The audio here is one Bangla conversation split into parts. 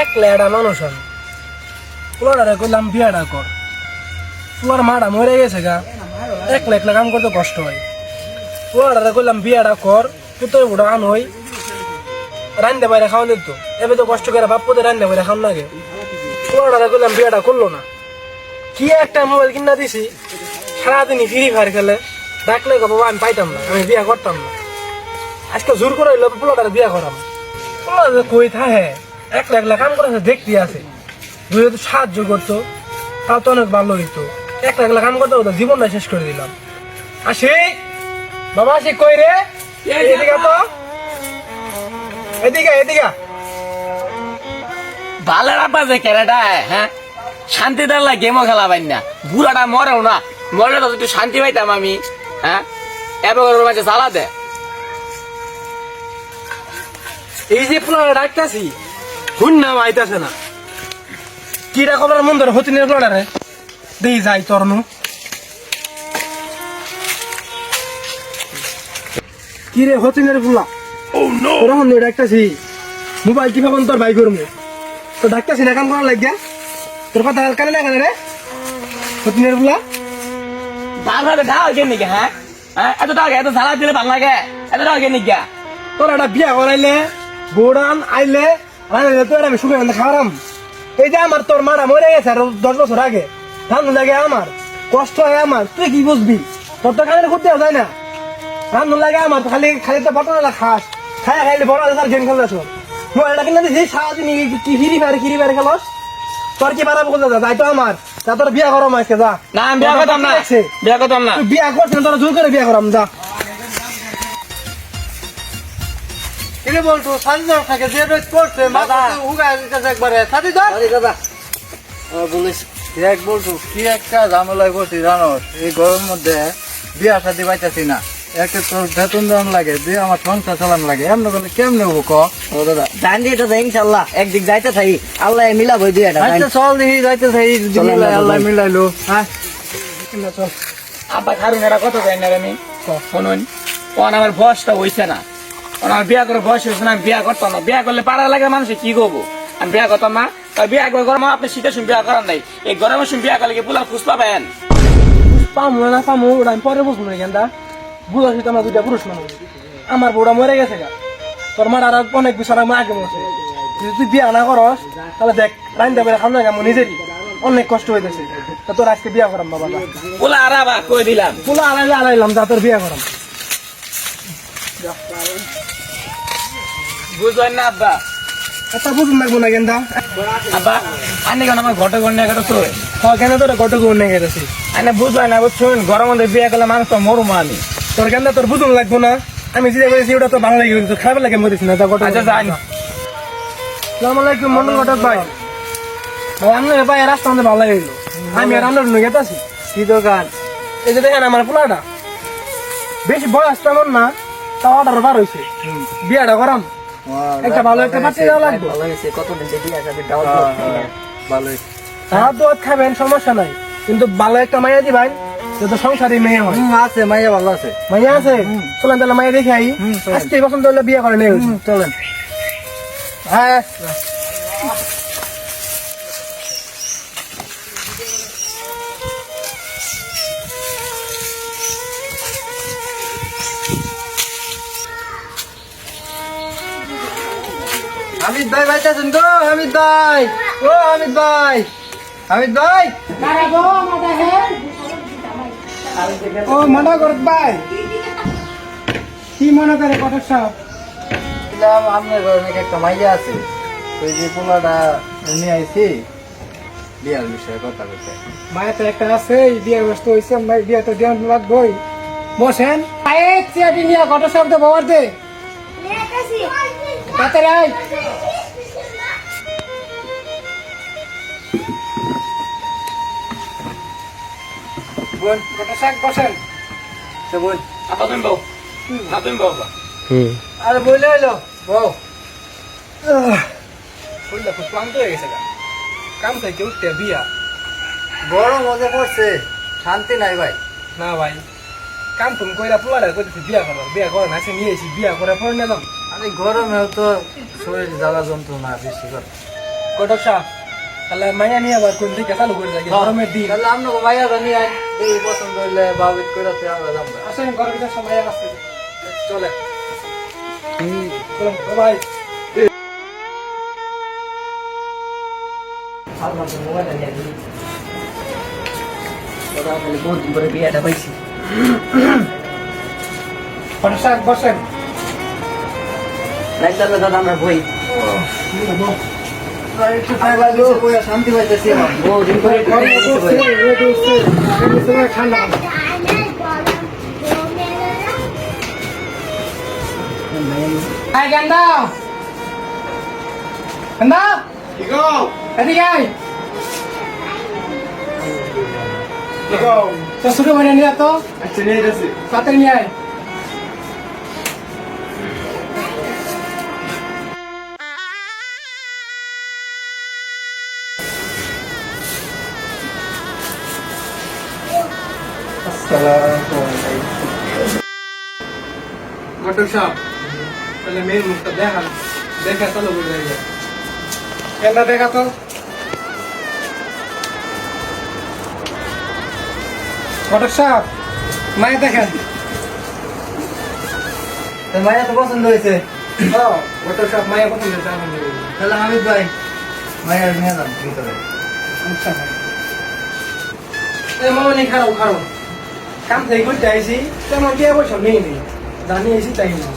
এক লেডা মানুষ আমি। পোলাডারে করলাম বিয়াটা কর। পোলার মাটা মরে গেছে গা। এক লাখ কাম করতে কষ্ট হয়। পোলাডারে করলাম বিয়াটা কর পুতোর বুড়া আন হই। রান্দে বাইরে খাওয়া দিত এবার তো কষ্ট করে বাপ্পুতে রান্দে বাইরে খাম নাগে পোলাডারে করলাম বিয়াটা করল না। কি একটা মোবাইল কিনা দিছি। সারাদিনই ফ্রি ফায়ার খেলে। ডাকলে গো বাবা আমি পাইতাম না, আমি বিয়া করতাম না। আজকে জোর করে হইল পোলাটার বিয়া করাম। পোলাটা কই থাকে এক লাখ লাখ কাম করেছে দেখতে আছে। যদি একটু সাহায্য করতো তাও তো অনেক ভালো হইতো। এক লাখ লাখ কাম করতে হতো জীবনটা শেষ করে দিলাম। আসি বাবা আসি কই রে? এদিকে তো। এদিকে এদিকে বালেরা বাজে কেরাটা হ্যাঁ? শান্তি দাঁড়লা গেমও খেলা পাই না। বুড়াটা মরেও না। মরলে তো একটু শান্তি পাইতাম আমি হ্যাঁ? এবার মাঝে জ্বালা দে। এই যে পোলাটা ডাকতেছি হুন নাম আইতাছে না। কি রে খবর মন ধরে হতিনের পোলাটারে দেই যাই তোর নু। কি রে হতিনের পোলা তোর হন ডাকতেছি মোবাইল কি ভাবন তোর ভাই করব তো ডাকতেছি না কাম করার লাগিয়া? তোর কথা কানে না কানে রে? নিকে হ্যাঁ? হ্যাঁ এত টাকা এত জ্বালা দিলে ভালো লাগে এত টাকা কে নিকা তোর একটা বিয়া করাইলে বোড়ান আইলে তোর আমি সুখে খাওয়ারাম। এই যে আমার তোর মারা মরে গেছে আর দশ বছর আগে ধান লাগে আমার কষ্ট হয় আমার তুই কি বুঝবি? তোর তো কানে করতে যায় না? ধান লাগে আমার খালি খালি তো বটন খাস। খাই খাইলে বড় আছে গেম খেলতেছ মোবাইলটা কিনা দিছি সারাদিন কি- হিরি ফারে হিরি ফারে খেলস। তোর কি বাড়াবো কোথা যাই তো আমার। তা তোর বিয়া করম আজকে যা। না বিয়া করতাম না। বিয়া করতাম না। বিয়া করছিস তোর জোর করে বিয়া করাম যা। কিরে বলতো সাজি ধর থাকে যে রোজ পড়ছে মাথা। উগায় দিতেছে একবারে। সাজি ধর। দাদা। বলিস। বলতো কি একটা ঝামেলায় জানো? এই গরমের মধ্যে বিয়া শাদি পাইতেছি না। একটা তোর বেতন দেওয়ান লাগে দিয়ে আমার সংসার চালান লাগে। এমন করলে কেমনে হব ক? ও দাদা ধান দিয়ে তো ইনশাল্লাহ। একদিক যাইতে থাকি আল্লাহ মিলাবো দিয়ে এটা আচ্ছা চল দেখি যাইতে চাই চলেন না, আল্লাহ চলেন। মিলাইলো। হ্যাঁ? চল আব্বা খারুন এরা কত না রে আমি? শুনুন কোন আমার বয়সটা হইছে না। আমার বিয়া করে বয়স হয়েছে না আমি বিয়া করতাম না। বিয়া করলে পাড়া লাগে মানুষে কি করব? আমি বিয়া করতাম না। তাই বিয়া করে গরম আপনি শীতের সময় বিয়া করার নাই। এই গরমের সময় বিয়া করলে পুলা খুশ পাবেন পামু না পামু ওটা আমি পরে বুঝব না কেন বুঝা শুধু আমার দুইটা পুরুষ মানুষ। আমার বউটা মরে গেছে গা। তোর মার আর অনেক বিষয় আমি আগে মরছে। যদি তুই বিয়া না করস তাহলে দেখ রাইন দেবে খাম না আমার নিজেরই। অনেক কষ্ট হইতেছে। তা তোর আজকে বিয়া করাম বাবা। পুলা আরাবা কই দিলাম? পুলা আড়াইলে আড়াইলাম যা তোর বিয়া করাম। বুঝলেন না আব্বা? বুঝুন লাগবো না কেন আব্বা আনি কেন আমার ঘটে ঘটে একটা তো হ্যাঁ কেন তোর কত গুণ নিয়ে গেছে আনে বুঝলেন না বুঝছেন? গরম মধ্যে বিয়া করলে মানুষ তো মরুমা আমি। তোর কেন তোর বুঝুন লাগবো না। আমি যেটা ওটা তো ভালো লাগে তোর খারাপ লাগে না তা কত আচ্ছা যাই সালাম আলাইকুম মন্ডল ঘটক ভাই। ভাই আপনার ভাই রাস্তা আমাদের ভালো লাগে আমি আর আপনার নগে আছি। কি দোকান? এই যে দেখেন আমার পোলাটা। বেশি বয়স তেমন না। তাও অর্ডার বার হয়েছে বিয়াটা করাম একটা ভালো একটা পাত্রী দেওয়া লাগবে। ভালো হয়েছে যাবে ডাউন ভালোই তারা তো খাবেন সমস্যা নাই। কিন্তু ভালো একটা মাইয়া দিবেন যাতে সংসারী মেয়ে হয়। আছে মাইয়া ভালো আছে। মাইয়া আছে? চলেন তাহলে মাইয়া দেখে আই। আজকে পছন্দ হলে বিয়ে করে নেই। চলেন। হ্যাঁ। হামিদ ভাই বাইতেছেন গো হামিদ ভাই। ও হামিদ ভাই। হামিদ ভাই। ও মনে করত ভাই। কি মনে করে সাহেব বললাম আপনার ঘরে একটা মাইয়া আছে। ওই যে পোলাটা নিয়ে আইছি বিয়ার বিষয়ে কথা বলতে। মায়ের তো একটা আছে বিয়ের ব্যস্ত হয়েছে ভাই বিয়ে তো দেওয়ান লাগবই। বসেন। পায়ে চেয়ারটি নিয়ে কত শব্দ বাবার দে। আয়। বোন কত শাক বসেন? তো বল। আব্বা তুমি বউ? না তুমি বউ আব্বা। আরে বলে এলো? বউ। ফুলটা খুব ক্লান্ত হয়ে গেছে গা। কাম থেকে উঠতে বিয়া। বড় মজা পড়ছে। শান্তি নাই ভাই। না ভাই কাম তুমি কইরা পোলারে কইতেছি বিয়া করার। বিয়া করে না সে নিয়ে এসি বিয়া করে পরে নিলাম। আরে গরমেও তো শরীর জ্বালা যন্ত্রণা বেশি করে। কটক সাপ তাহলে মাইয়া নিয়ে আবার কোন দিকে চালু করে যাই গরমের দিন। তাহলে জানি এই পছন্দ হইলে করে আমরা যাব সময় আসছে চলে। বহুত দিন পরে বিয়েটা পাইছি বসেন। তাহলে দাদা আমরা বই শান্তি পাইতেছি ঠান্ডা আয় গেন্দা গেন্দা এদিকে আয় তো শুরু করে নিয়ে তো আচ্ছা নিয়ে যাচ্ছি তাড়াতাড়ি নিয়ে আয় সাহেব তাহলে মেয়ের মুখটা দেখা চলো বুঝে যায় কেনটা দেখা তো মায়ের দেখেন। ভাইয়া তো পছন্দ হয়েছে। ঘটক সাহেব মায়ের পছন্দ হয়েছে তাহলে হামিদ ভাই ভাইয়া নিয়ে যান ভিতরে। আচ্ছা ভাই। এই মামনি খারাপ খারাপ। কাম থেকে করতে আইসি তেমন কি বছর নেই নেই। জানি আইসি তাই না?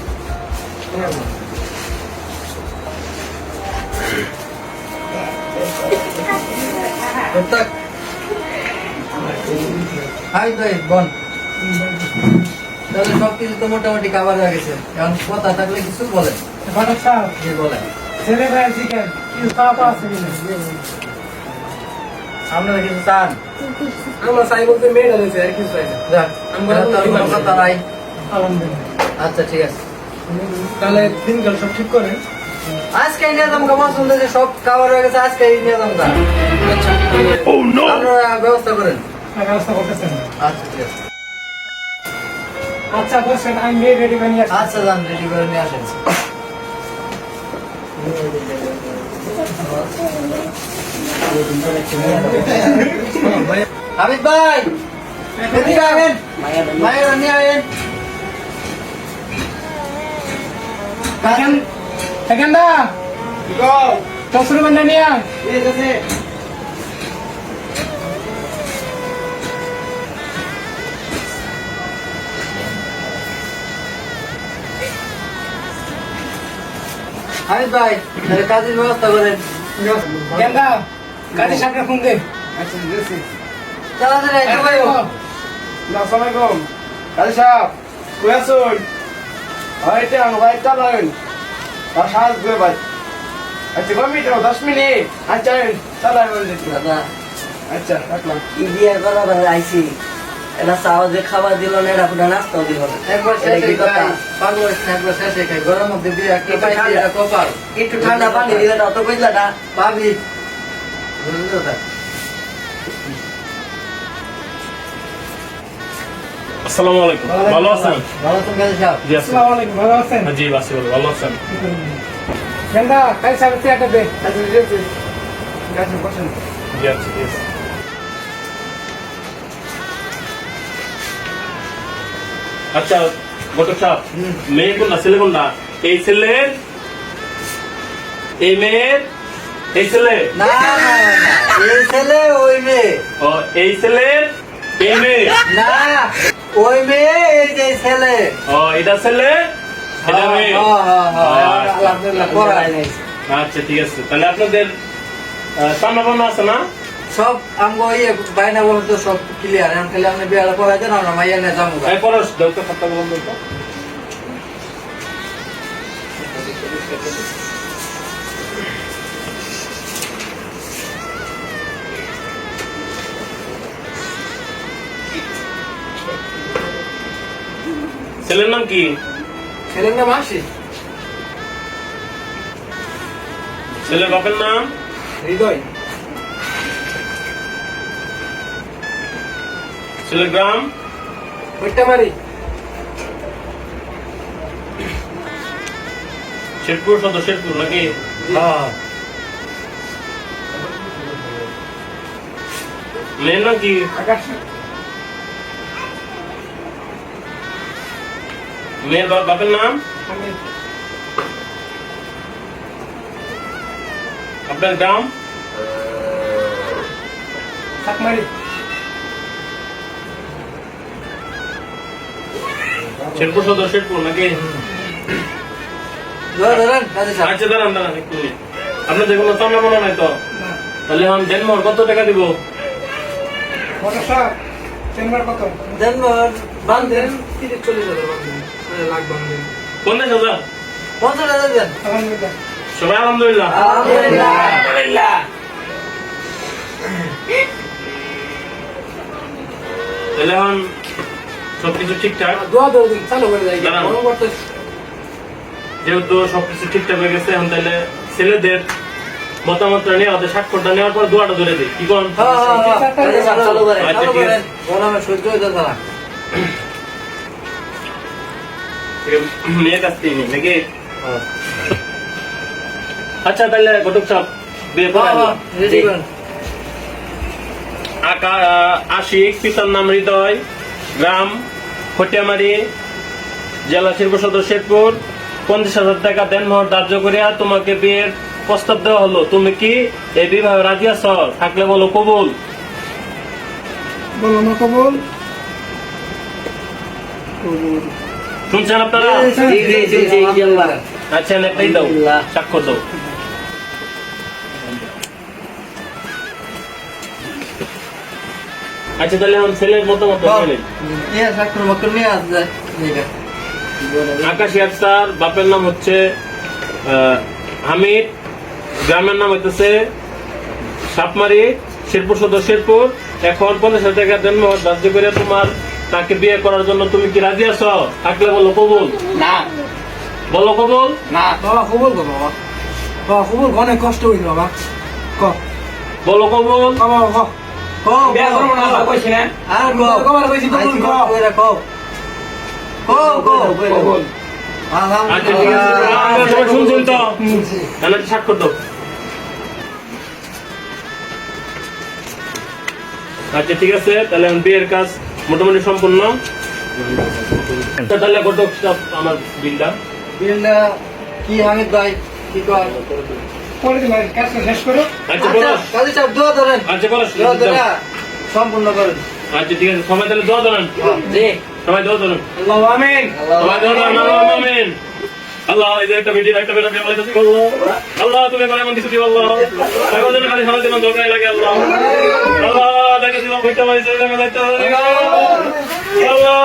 প্রত্যেক হামিদ ভাই বন তাহলে সব কিছু তো মোটামুটি কাবার হয়ে গেছে। এখন কথা থাকলে কিছু কি বলেন ছেলে ভাই শিখেন কিছু খাওয়া আছে কিনা? আপনারা কিছু চান? আমরা চাই বলতে মেয়েটা রয়েছে আর কিছু চাই না। আমরা আমরা তো আর কোনো কথা নাই আলহামদুলিল্লাহ। আচ্ছা ঠিক আছে। তাহলে দিনকাল সব ঠিক করেন? আজকে নিয়ে যাব পছন্দ যে সব খাবার হয়ে গেছে আজকে নিয়ে যাব। আচ্ছা আপনারা ব্যবস্থা করেন। ব্যবস্থা করতেছেন। আচ্ছা ঠিক আছে। আচ্ছা বসেন আমি মেয়ে রেডি বানিয়ে আসছি। আচ্ছা যান রেডি করে নিয়ে আসেন। হামিদ ভাই, এদিকে আহেন। মায়ের নিয়ে আহেন। এখন এখন দা? গো চসুর বান্না নিয়ে। নিয়ে যাচ্ছি হামিদ ভাই কাজের ব্যবস্থা করেন। গেন্দা কাজে সামনে ফোন দে। আচ্ছা কাজী সাহেব কই আছেন? হয়তো আমি আর সাহায্য করে ভাই। আচ্ছা কমি তো দশ মিনিট। আচ্ছা চালাই বলে দিচ্ছি। দাদা আচ্ছা রাখলাম। ই বিয়ে করার আইছি। এটা চাও যে খাবার দিল না এটা নাস্তাও দিল না। না, গরম মধ্যে দিয়ে একটা ঠান্ডা। পানি দিলে তো কইলাটা পাবি বুঝলো তো আসসালামু আলাইকুম। ভালো আছেন? ভালো তুমি কাজে সাহেব? জি আসসালামু আলাইকুম ভালো আছেন? জি আছি ভালো ভালো আছেন? গেন্দা কাজে দে আচ্ছা বসেন। জি। আচ্ছা সাহেব মেয়ে কোনটা ছেলে কোনটা এই ছেলের এই মেয়ের এই ছেলে? না এই ছেলে ওই মেয়ে। ও এই ছেলের এই মেয়ে? না ওই মেয়ে এই যে ছেলে। ও এটা ছেলে? এটা মেয়ে? হ্যাঁ, হ্যাঁ, হ্যাঁ, আচ্ছা। পড়াই নাই। আচ্ছা ঠিক আছে। তাহলে আপনাদের সামনা বান্না আছে না? সব আমগো ইয়ে বাইনা বলে তো সব ক্লিয়ার এখন খালি আপনি বিয়াটা পড়াই দেন আমরা মাইয়া নিয়ে যাব পরশ ডক্টর খাতা বলুন তো। ছেলের নাম কি? ছেলের নাম আসি ছেলের বাপের নাম? হৃদয়। ছেলের গ্রাম? ভট্টামারি শেরপুর শত শেরপুর নাকি? হ্যাঁ। মেয়ের নাম কি? আকাশ মেয়ের বাপ- বাপের নাম? আপনার গ্রাম? শেরপুর সদর শেরপুর নাকি? আচ্ছা দাঁড়ান দাঁড়ান একটু। আপনাদের কোনো চামড়া মনে নাই তো তাহলে আমি জন্মর কত টাকা দিব? চেম্বার কত? দেন বান্ধেন তিরিশ চল্লিশ হাজার পঞ্চাশ হাজার? পঞ্চাশ হাজার দেন। সবাই আলহামদুলিল্লাহ। আলহামদুলিল্লাহ। আলহামদুলিল্লাহ তাহলে এখন সবকিছু ঠিকঠাক? দোয়া দোয়া দিন চালু করে যাই। দাঁড়ান। গরম করতে যেহেতু সবকিছু ঠিকঠাক হয়ে গেছে এখন তাহলে ছেলেদের মতামতটা নিয়ে ওদের স্বাক্ষরটা নেওয়ার পর দোয়াটা ধরে দিই। কি কোন হ্যাঁ হ্যাঁ হ্যাঁ। করেন আচ্ছা, ঠিক আছে। মেয়ের কাছ থেকে নিই নাকি আচ্ছা তাহলে ঘটক সাহেব বিয়ে করেন আহ, আশিক পিতার নাম হৃদয় গ্রাম খটিয়ামারি জেলা শিল্প সদর শেরপুর পঞ্চাশ হাজার টাকা দেনমোহর ধার্য করিয়া তোমাকে বিয়ের প্রস্তাব দেওয়া হলো। তুমি কি এই বিবাহে রাজি আছ? থাকলে বলো কবুল। বলো না কবুল। শুনছেন আপনারা? আচ্ছা একটাই দাও। স্বাক্ষর দাও। আচ্ছা তাহলে ছেলের মতামত বলেন। আকাশ বাপের নাম হচ্ছে হামিদ গ্রামের নাম হইতেছে সাপমারি শেরপুর সদর শেরপুর। এখন পঞ্চাশ হাজার টাকা জন্ম ধার্য করে তোমার তাকে বিয়ে করার জন্য তুমি কি রাজি আছো? থাকলে বলো কবুল? না। বলো কবুল? না। বাবা কবুল কর বাবা। বাবা কবুল অনেক কষ্ট হইছে বাবা। ক। বলো কবুল? বাবা ক। কও বিয়া করব না কইছি না। আর কও কবার কইছি কবুল ক কইরা কও। কও কও কবুল। আচ্ছা ঠিক আছে আপনারা সবাই শুনছেন তো? তাহলে স্বাক্ষর দাও। আচ্ছা ঠিক আছে তাহলে বিয়ের কাজ মোটামুটি সম্পূর্ণ। তাহলে কত আমার বিলটা। বিলটা কি হামিদ ভাই কি করো। আচ্ছা আচ্ছা আচ্ছা সম্পূর্ণ করেন। আচ্ছা ঠিক আছে সময় তাহলে দোয়া ধরেন। সময় সবাই দোয়া আল্লাহ আমিন। আল্লাহ আমিন। আল্লাহ, এই যে একটা ভিডিও একটা বেটা বিয়ে বলাইতেছি আল্লাহ আল্লাহ, তুমি এবার এমন কিছু দিও আল্লাহ। এখন যেন খালি সারা জীবন ঝগড়াই লাগে আল্লাহ। আল্লাহ ভুট্টা মারিছে দেখা যাইতে আল্লাহ,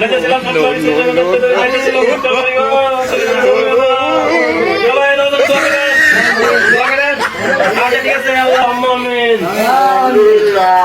দেখেছিলাম ভুট্টা মারি গো আল্লাহ। ঠিক আছে, আল্লাহ আমিন। আলহামদুলিল্লাহ